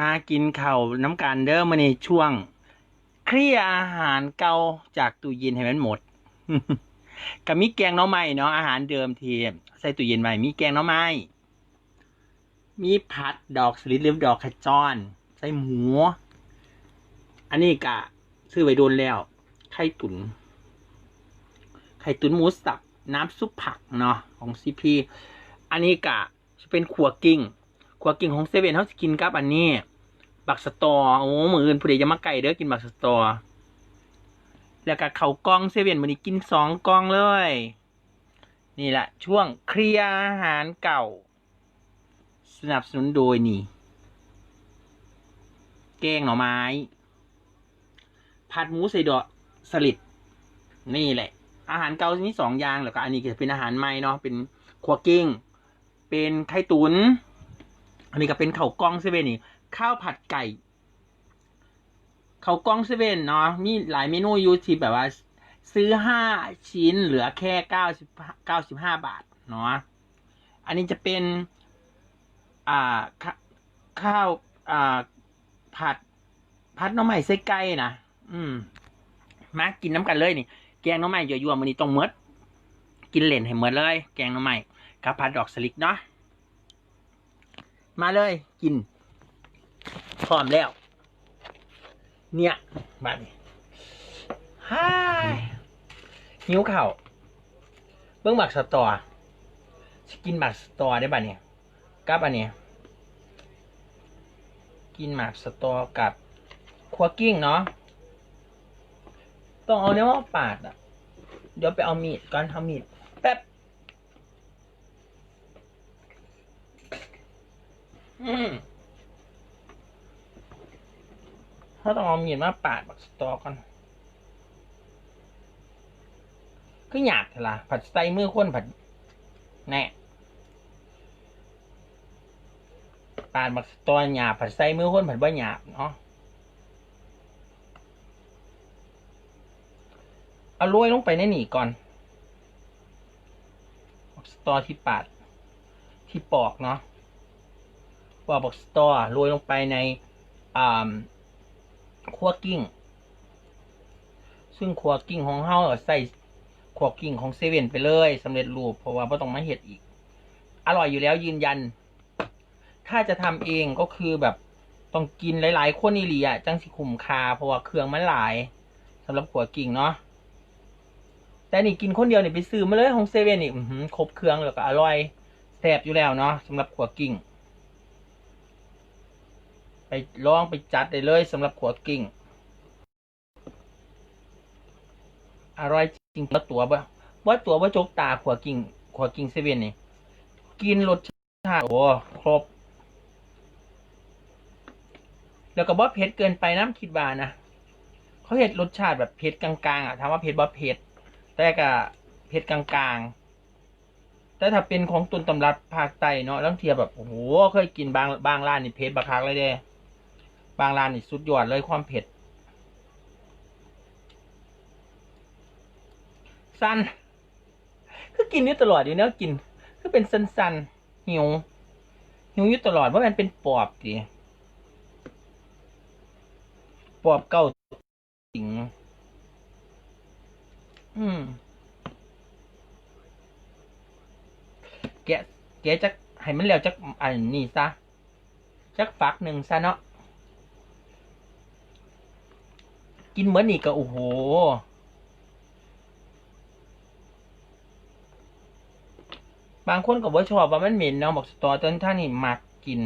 มากินข้าน้ำกันเด้อมาในช่วง เคลียอาหารเก่าจากตู้เย็นให้มันหมดกับมีแกงน้อไม้เนาะอาหารเดิมทีใส่ตู้เย็นไว้มีแกงน้อไม้มีผัดดอกสลิดหรือดอกขจร ใส่หมู อันนี้กะ ซื้อไว้โดนแล้ว ไข่ตุน ไข่ตุนหมูสับ น้ำซุปผักเนาะของซีพี อันนี้กะจะเป็นขัวกิ้ง ขัวกิ้งของเซเว่นเขาจะกินกับอันนี้บักสตอโอ้มืออื่นผู้ใดจะมาไก่เด้อกินบักสตอแล้วก็เขากล้องเซเว่นวันนี้กินสองกล้องเลย นี่แหละช่วงเคลียร์อาหารเก่า สนับสนุนโดยนี่แกงหน่อไม้ ผัดหมูใส่ดอกสลิดนี่แหละ อาหารเก่ามีสองอย่างแล้วก็อันนี้จะเป็นอาหารใหม่เนาะเป็นขัวกิ้ง เป็นไข่ตุ๋น อันนี้ก็เป็นข้าวกล้องเซเว่นนี่ข้าวผัดไก่ข้าวกล้องเซเว่นเนาะมีหลายเมนูอยู่ที่แบบว่า ซื้อห้าชิ้นเหลือแค่เก้าสิบเก้าสิบห้าบาทเนาะอันนี้จะเป็น อ่าข้าวอ่าผัดผัดน้ำใหม่ไส้ไก่นะอืมมากินน้ำกันเลยนี่แกงน้ำใหม่ยั่วๆมันนี้ต้องเมดกินเหล่นให้เมดเลย แกงน้ำใหม่กับผัดดอกสลิดเนาะ มาเลย กินพร้อมแล้ว เนี่ยบัดนี้ฮ่าหิวเข่าเบิ้งบักสตอสกินบักสตอได้บัดเนี่ยกับอันเนี้ยกินหมากสตอกับคัวกิ้งเนาะต้องเอาเนื้อมาปาดอะ เดี๋ยวไปเอามีดก่อนเอามีด แป๊บอืมเขาต้องเอามีดมาปาดบักสตอก่อนคือหยาบเถอะล่ะผัดใส่มือคนผัด แน่ปาดบักสตอหยาบผัดใส่มือคนผัดบ่หยาบเนาะเอาโรยลงไปในหนีก่อนบักสตอที่ปาดที่ปอกเนาะ ว่าบอกสตอโรยลงไปในคั่วกิ้ง ซึ่งคั่วกิ้งของเฮาใส่คั่วกิ้งของเซเว่นไปเลยสำเร็จรูปเพราะว่าไม่ต้องมาเห็ดอีก อร่อยอยู่แล้วยืนยัน ถ้าจะทำเองก็คือแบบต้องกินหลาย ๆ คนนี่หลีอะจังสิคุ้มค่าเพราะว่าเครื่องมันหลายสำหรับขัวกิ่งเนาะแต่นี่กินคนเดียวนี่ไปซื้อมาเลยของเซเว่นนี่ครบเครื่องแล้วก็อร่อยแซ่บอยู่แล้วเนาะสำหรับขัวกิ่ง ไปลองไปจัดได้เลยสำหรับขัวกิ่งอร่อยจริงแล้วตัวบ่ว่าตัวว่าจกตาขัวกิ่งขัวกิ่งเซเว่นนี่ กินรสชาติโอ้ครบ แล้วก็บ่เผ็ดเกินไปน้ำคิดว่านะเขาเห็ดรสชาติแบบเผ็ดกลางๆอะถามว่าเผ็ดบ่เผ็ดแต่ก็เผ็ดกลางๆแต่ถ้าเป็นของตุนตำรับภาคใต้เนาะล้วเทียแบบ โอ้โห เคยกินบางบางร้านนี่เผ็ดบักคักเลยเด้ บางร้านนี่สุดยอดเลยความเผ็ด สั้นคือกินอยู่ตลอดอยู่เนี้ยกิน คือเป็นสั้นๆหิว หิวอยู่ตลอดเพราะมันเป็นปอบดิปอบเก้าสิงอืมแกะแกะจักให้มันแล้วจักอันนี้ซะจักฝักหนึ่งซะเนาะ กินเหมือนนี่ก็โอ้โห บางคนก็บ่ชอบว่ามันเหม็นเนาะบอกสตอจนท่านี่หมักกิน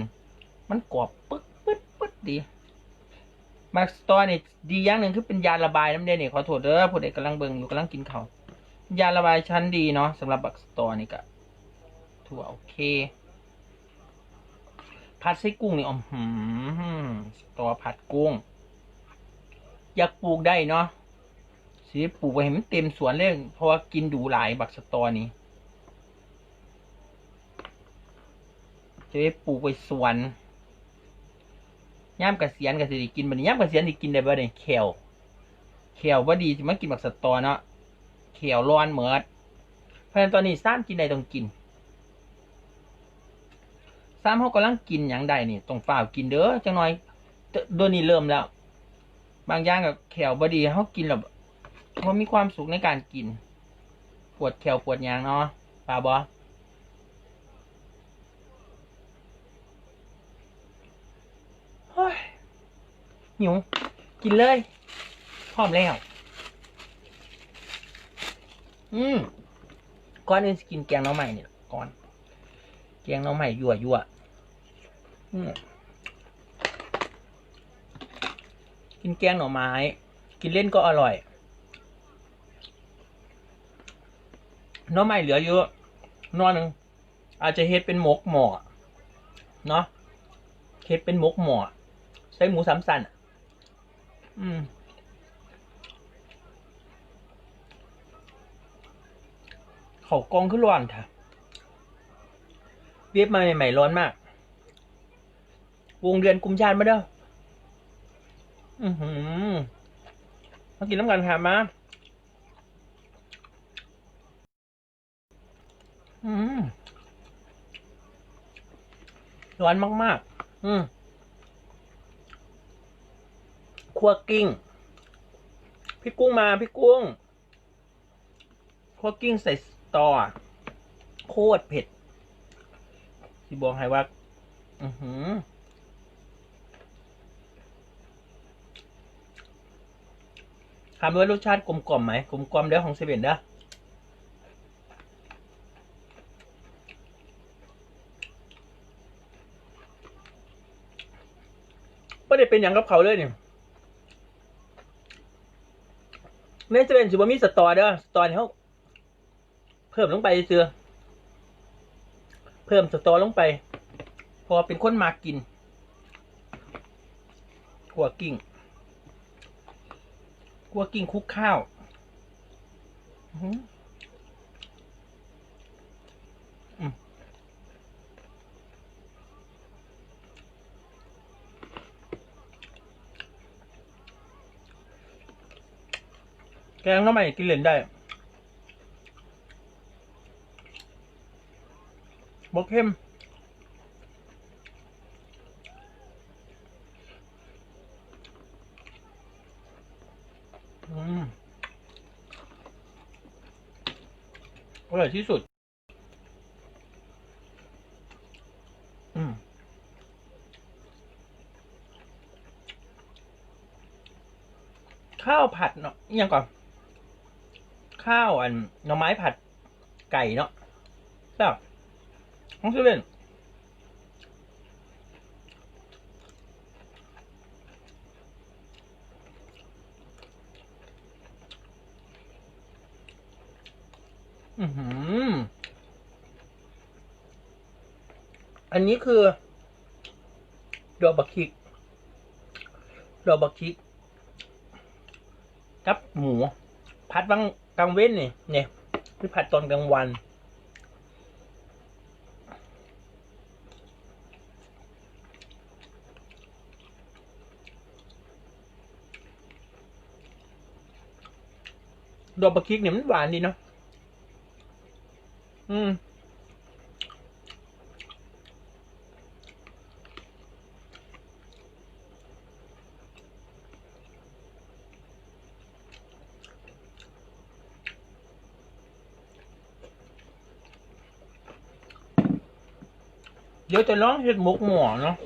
มันกรอบปึ๊กปึ๊ดปึ๊ดดีมักสตอนี่ดีอย่างหนึ่งคือเป็นยาระบายน้ำเด่นนี่ขอโทษเด้อผู้ใดกำลังเบิ่งอยู่กำลังกินเขายาระบายชั้นดีเนาะสำหรับบักสตอนี่ก็ถือว่าโอเคผัดไส้กุ้งนี่อ๋อหืมสตอผัดกุ้ง อยากปลูกได้เนาะสิปลูกไว้ให้มันเต็มสวนเลยเพราะว่ากินดูหลายบักสตอนี่จะไปปลูกไปสวนย่ามกระเสียนกระสิได้กินบัดนี้ย่ามกระเสียนสิกินได้บ่ได้แขวแขวบ่ดีสิมากินบักสตอเนาะแขวร้อนเหมือดเพราะฉะนั้นตอนนี้ซ่านกินได้ต้องกินซ้ำเขากำลังกินอย่างใดนี่ต้องฝ่าวกินเด้อจังหน่อยตโดยวนี้เริ่มแล้ว บางอย่างกับแขวบดีเขากินแล้วเขามีความสุขในการกิน ปวดแขวปวดยางเนาะป่าบอเฮ้ยหิว กินเลยพร้อมแล้ว อืมก่อนอื่นกินแกงน้องใหม่เนี่ยก่อน แกงน้องใหม่ยั่วยั่วอืม กินแกงหน่อไม้ กินเล่นก็อร่อยหน้องใหม่เหลือเยอะนอนหนึ่งอาจจะเฮ็ดเป็นหมกหมอเนาะเฮ็ดเป็นหมกหมอใช้หมูสามสันอืมเขากองขึ้นร้อนค่ะเวียบมาใหม่ๆร้อนมาก วงเดือนกุมชาติมาเด้อ อือหือมากินน้ำกันค่ะมาอืมร้อนมาก ๆ อืมคั่วกิ้ง พี่กุ้งมาพี่กุ้งคั่วกิ้งใส่ตอโคตรเผ็ดที่บอกให้ว่า อือหือ ถามว่ารสชาติกลมกล่อมไหมกลมกล่อมเด้อของเซเว่นเด้อไม่ได้เป็นอย่างกับเขาเลยเนี่ยในเซเว่นสิบ่มีสตอเด้อสตอนี่เขาเพิ่มลงไปเสือเพิ่มสตอลงไป พอเป็นคนมากินขัวกิ้ง ขัวกิ้งคุกข้าวแกงน้ำใหม่กินเล่นได้บกเข้มอืมอร่อย ที่สุด อืมข้าวผัดเนาะยังก่อน ข้าวอันหน่อไม้ผัดไก่เนาะแบบของเซเว่นอือหือ อันนี้คือ ดอกบักคิก ดอกบักคิก กับหมู ผัดบางกลางเว้นนี่เนี่ยคือผัดตอนกลางวัน ดอกบักคิกเนี่ยมันหวานดีเนาะอืม เดี๋ยวจะลองเห็ดหมกหม้อเนาะ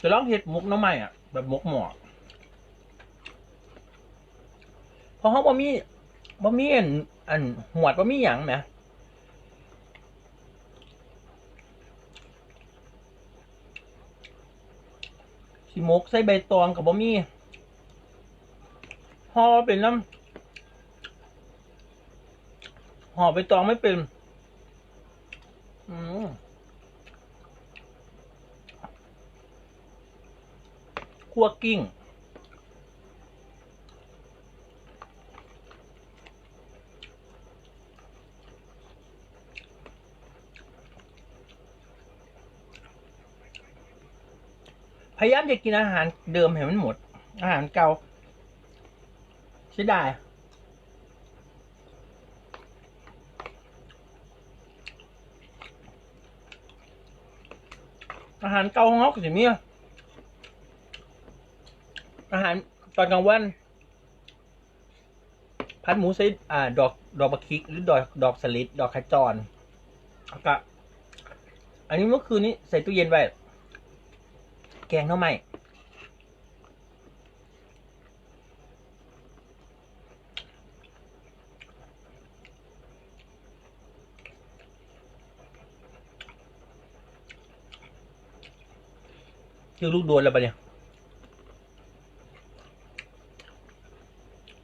จะลองเห็ดหมกน้ำใหม่อะ แบบหมกหม้อพราะเขาบ่มีบ่มีอันอันหวดบ่มีหยังแหมสิหมกใส่ใบตองกับบ่มีห่อเป็นน้ำห่อใบตองไม่เป็น คั่วกิ้ง พยายามจะกินอาหารเดิมเห็นมันหมด อาหารเก่าใช้ได้อาหารเก่าของเขาก็สิมี อาหารตอนกลางวัน พัดหมูใส่อ่า ดอกดอกบะคิก หรือดอกดอกสลิดดอกขจรแล้วก็อันนี้เมื่อคืนนี้ใส่ตู้เย็นไว้แกงเท่าไหร่ชื่อลูกโดนแล้วปะเนี่ย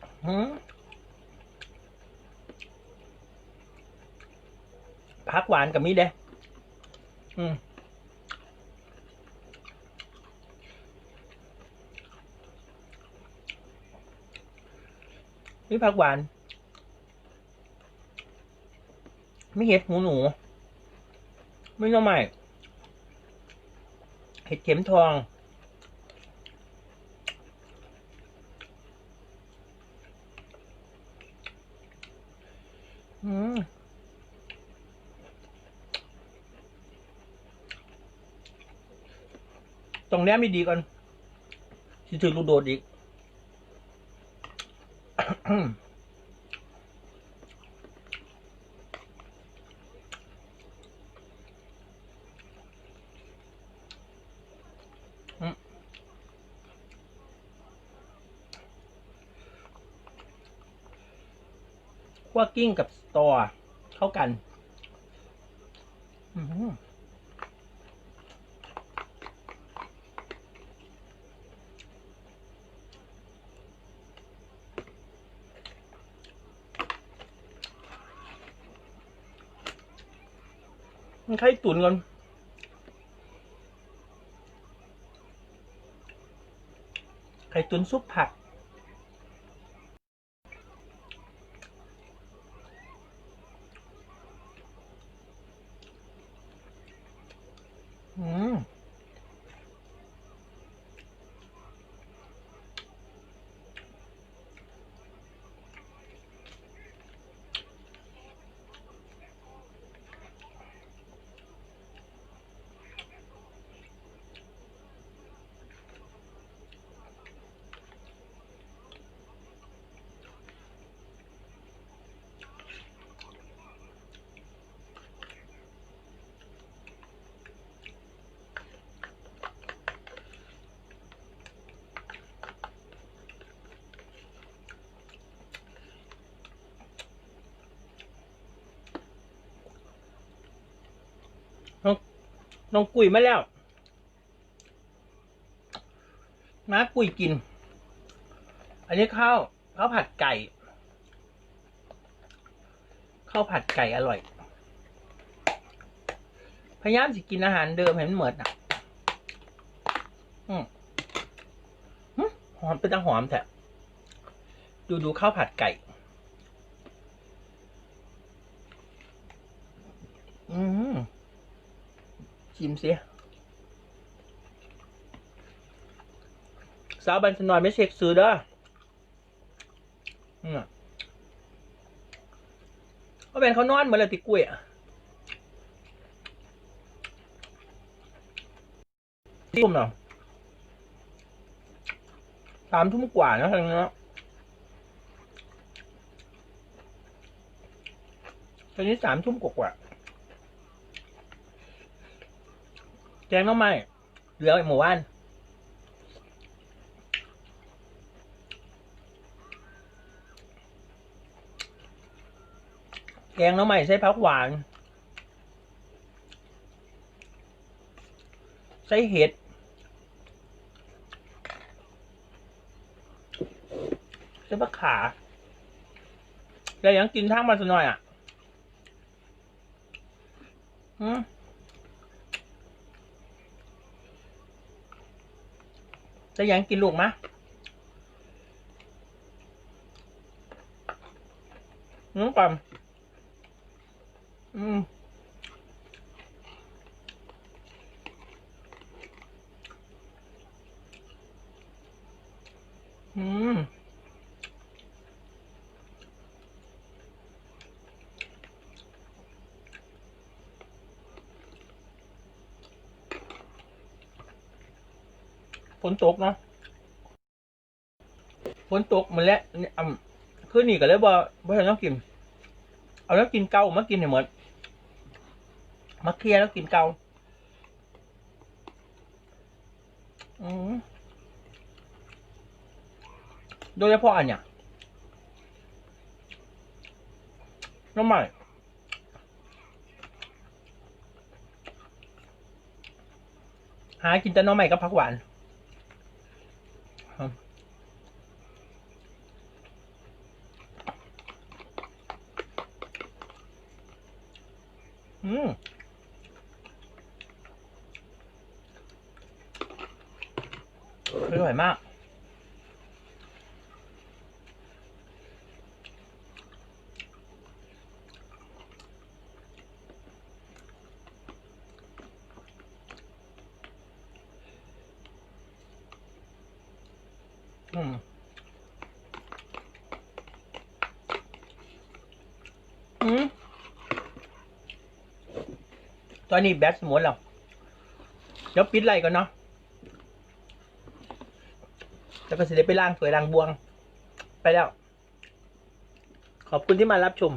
หืม พักหวานกับมีเด้อืมนี่ผักหวานไม่เห็ดหูหนู ไม่น้องใหม่ เห็ดเข็มทอง อืม ตรงนี้ไม่ดีก่อนสิถึงลูกโดดอีกคั่วกิ้งกับสตอเข้ากัน อืม มันไข่ตุ๋นก่อนไข่ตุ๋นซุปผัก อืม น้องกุยมาแล้วมากุยกิน อันนี้ข้าวข้าวผัดไก่ข้าวผัดไก่อร่อย พยายามสิกินอาหารเดิมเห็นเหมือนอะอืมหอมเป็นตังหอมแท้ดูดูข้าวผัดไก่ อืมิมสิสาวบันสนอยไม่เช็คซื้อเด้ออืมก็เป็นเขานอนเหมือนเลยติกุ้ยอะทุ่มเนาะสามทุ่มกว่านะทางนี้นตอนนี้สามทุ่มกว่าๆ แกงน้องไม้เหลือหมู่บ้านแกงน้องใหม่ใส่ผักหวาน ใส่เห็ดใส่ผักขาแล้วยังกินทั้งมันสักหน่อยอะ อืม จะยังกินลูกมะนุ่มปังอืมอืม ฝนตกเนาะฝนตกมันแหละเนี่ยอ่ำคืนนี้ก็เลยบ่บ่ให้น้องกิน เอาแล้วกินเกามากินให้หมดมาเคลียร์แล้วกินเกาอืมโดยเฉพาะอันเนี้ยน้ำใหม่หากินแต่น้องใหม่กับผักหวาน ครับอืมอร่อยมาก อืมอืมตอนนี้แบตหมดแล้ว เดี๋ยวปิดไรก่อนเนาะ แล้วก็สิได้ไปล่างถ้วยล่างบวง ไปแล้ว ขอบคุณที่มารับชม